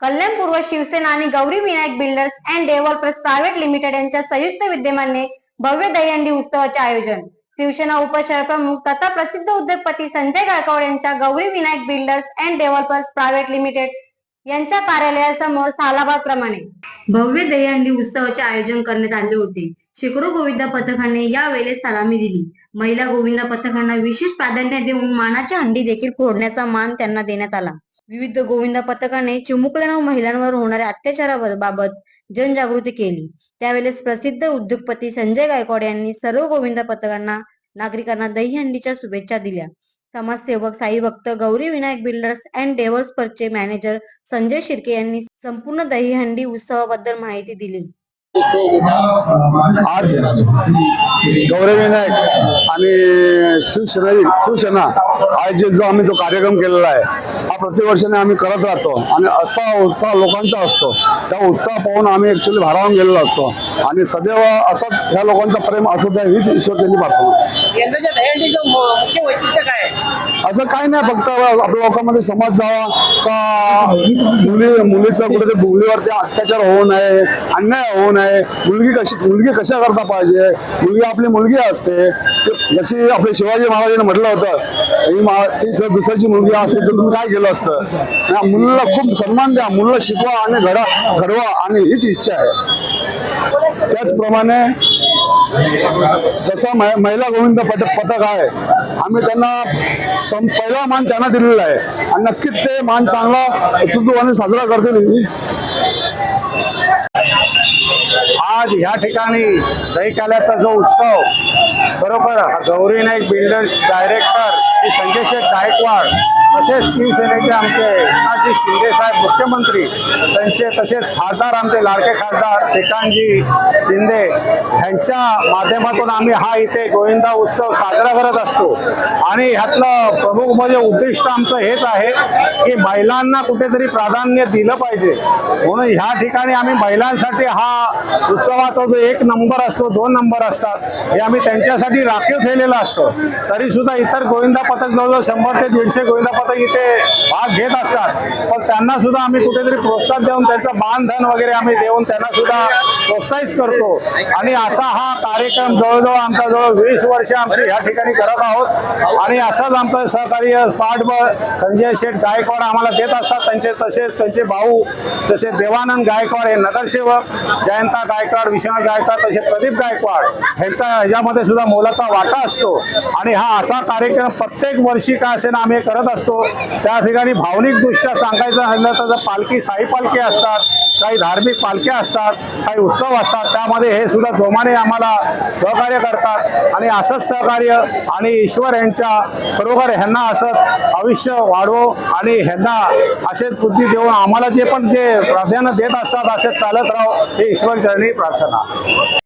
कल्याण पूर्व शिवसेना आणि Gauri Vinayak builders and developers private limited यांच्या संयुक्त विद्यमाने भव्य दहीहंडी उत्सवाचे आयोजन. शिवसेना उपशहरप्रमुख तथा प्रसिद्ध उद्योगपती संजय गायकवाड यांच्या Gauri Vinayak builders and developers private limited यांच्या कार्यालयासमोर सालाबाद प्रमाणे. भव्य दहीहंडी उत्सवाचे आयोजन करण्यात आले होते. शेकडो गोविंदा पथकाने या वेळेस सलामी दिली. महिला गोविंदा पथकांना विशेष प्राधान्य देऊन मानाच्या हंडी देखील फोडण्याचा मान त्यांना देण्यात आला. विविध गोविंदा पथकाने चिमुकल्या महिलांवर होणाऱ्या अत्याचाराबाबत जनजागृती केली. त्यावेळेस प्रसिद्ध उद्योगपती संजय गायकवाड यांनी सर्व गोविंदा पथकांना नागरिकांना दहीहंडीच्या शुभेच्छा दिल्या. समाजसेवक साई भक्त गौरी विनायक बिल्डर्स अँड डेव्हलपर्सचे मॅनेजर संजय शिर्के यांनी संपूर्ण दहीहंडी उत्सवाबद्दल माहिती दिली. आज गौरविनायक आणि शिवसेना शिवसेना आयोजित जो आम्ही तो कार्यक्रम केलेला आहे हा प्रतिवर्षाने आम्ही करत राहतो आणि असा उत्साह लोकांचा असतो. त्या उत्साह पाहून आम्ही ऍक्च्युली भारावून गेलेलो असतो. आणि सदैव असंच ह्या लोकांचा प्रेम असू द्या हीच ईश्वरचंदी प्रार्थना असं काही नाही फक्त आपल्या लोकांमध्ये समज जावा का मुली मुलीचं कुठे मुलीवरती अत्याचार होऊ नये अन्याय होऊ नये मुलगी कशी मुलगी कशा करता पाहिजे मुलगी आपली मुलगी असते. जशी आपले शिवाजी महाराजांनी म्हटलं होतं ही जर दुसऱ्याची मुलगी असते तर तुम्ही काय केलं असतं? मुलीला खूप सन्मान द्या मुलीला शिकवा आणि घडा घडवा आणि हीच इच्छा आहे. त्याचप्रमाणे जसं मै- महिला गोविंद पट पथक आहे आम्ही त्यांना पहिला मान त्यांना दिलेला आहे. आणि नक्कीच ते मान चांगला सुदूवाने साजरा करतील आज ह्या ठिकाणी दहीकाल्याचा जो उत्सव बरोबर गौरी नाईक बिल्डर्स डायरेक्टर श्री संजय शेख गायकवाड तसेच शिवसेनेचे आमचे एकनाथजी शिंदे साहेब मुख्यमंत्री त्यांचे तसेच खासदार आमचे लाडके खासदार श्रीकांतजी शिंदे यांच्या माध्यमातून आम्ही हा इथे गोविंदा उत्सव साजरा करत असतो. आणि ह्यातलं प्रमुख म्हणजे उद्दिष्ट आमचं हेच आहे की महिलांना कुठेतरी प्राधान्य दिलं पाहिजे. म्हणून ह्या ठिकाणी आम्ही महिलांसाठी हा उत्सवाचा जो एक नंबर असतो दोन नंबर असतात हे आम्ही त्यांच्यासाठी राखीव ठेवलेलं असतं. तरीसुद्धा इतर गोविंदा पथक जवळजवळ शंभर ते दीडशे गोविंदा पथक इथे भाग घेत असतात. पण त्यांना सुद्धा आम्ही कुठेतरी प्रोत्साहन देऊन त्यांचं मानधन वगैरे आम्ही देऊन त्यांना सुद्धा प्रोत्साहित करतो. आणि असा हा कार्यक्रम जवळजवळ आमचा जवळ वीस वर्ष आमची ह्या ठिकाणी करत आहोत. आणि असाच आमचं सहकार्य पाठबळ संजय शेठ गायकवाड आम्हाला देत असतात. त्यांचे तसेच त्यांचे भाऊ तसे देवानंद गायकवाड हे नगरसेवक जयंता गायकवाड विश्वनाथ गायकवाड तसे प्रदीप गायकवाड यांचा ह्याच्यामध्ये सुद्धा मोलाचा वाटा असतो. आणि हा असा कार्यक्रम प्रत्येक प्रत्येक वर्षी का असेल आम्ही करत असतो. त्या ठिकाणी भावनिक दृष्ट्या सांगायचं झालं तर पालखी साई पालखी असतात काही धार्मिक पालख्या असतात काही उत्सव असतात त्यामध्ये हे सुद्धा जोमाने आम्हाला सहकार्य करतात. आणि असंच सहकार्य आणि ईश्वर यांच्या बरोबर ह्यांना असंच आयुष्य वाढवो आणि ह्यांना असेच बुद्धी देऊन आम्हाला जे पण जे प्राधान्य देत असतात असेच चालत राहो हे ईश्वर चरणी प्रार्थना.